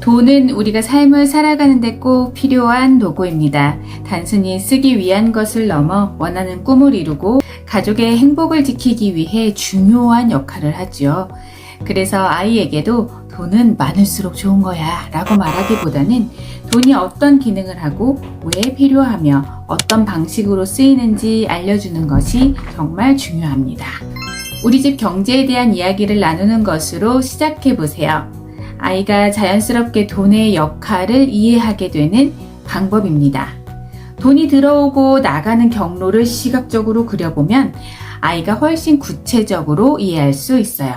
돈은 우리가 삶을 살아가는데 꼭 필요한 도구입니다. 단순히 쓰기 위한 것을 넘어 원하는 꿈을 이루고 가족의 행복을 지키기 위해 중요한 역할을 하지요. 그래서 아이에게도 돈은 많을수록 좋은 거야 라고 말하기보다는 돈이 어떤 기능을 하고 왜 필요하며 어떤 방식으로 쓰이는지 알려주는 것이 정말 중요합니다. 우리 집 경제에 대한 이야기를 나누는 것으로 시작해 보세요. 아이가 자연스럽게 돈의 역할을 이해하게 되는 방법입니다. 돈이 들어오고 나가는 경로를 시각적으로 그려보면 아이가 훨씬 구체적으로 이해할 수 있어요.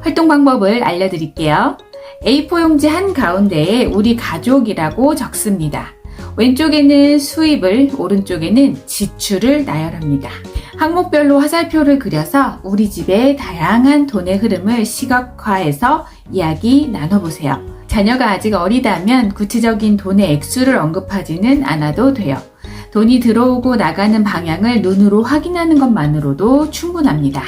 활동 방법을 알려드릴게요. A4 용지 한 가운데에 우리 가족이라고 적습니다. 왼쪽에는 수입을, 오른쪽에는 지출을 나열합니다. 항목별로 화살표를 그려서 우리 집의 다양한 돈의 흐름을 시각화해서 이야기 나눠보세요. 자녀가 아직 어리다면 구체적인 돈의 액수를 언급하지는 않아도 돼요. 돈이 들어오고 나가는 방향을 눈으로 확인하는 것만으로도 충분합니다.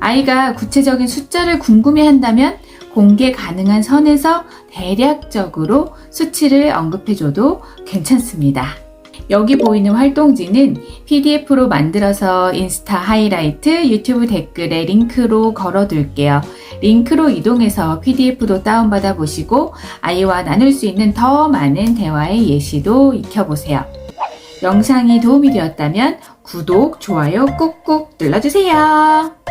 아이가 구체적인 숫자를 궁금해 한다면 공개 가능한 선에서 대략적으로 수치를 언급해줘도 괜찮습니다. 여기 보이는 활동지는 PDF로 만들어서 인스타 하이라이트, 유튜브 댓글에 링크로 걸어둘게요. 링크로 이동해서 PDF도 다운받아 보시고 아이와 나눌 수 있는 더 많은 대화의 예시도 익혀보세요. 영상이 도움이 되었다면 구독, 좋아요 꾹꾹 눌러주세요.